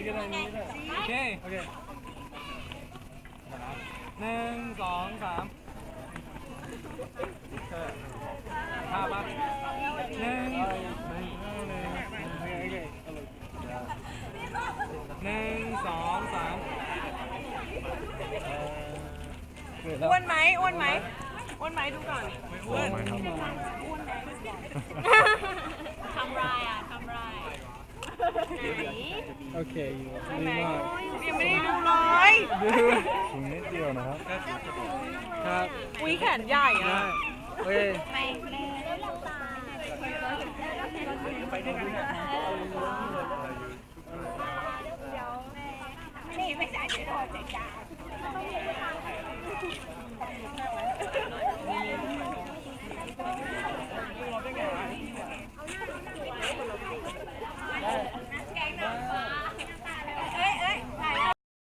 นี่ก็ได้นี่ก็ได้โอเคโอเคหนึ่งสองสามเออภาพมาหนึ่งหนึ่งสองสามอ้วนไหมอ้วนไหมอ้วนไหมดูก่อนอ้วนไหมครับ ทำไรอะทำไร โอเคอยู่อ้วนดีไหมมากยังไม่ได้ดูเลยถุงนิดเดียวนะครับ ครับอุ้ยแขนใหญ่ได้อะโอเคไม่ไม่ได้ลำตาไม่ไม่ใช่เดี๋ยวโดนใจจ้า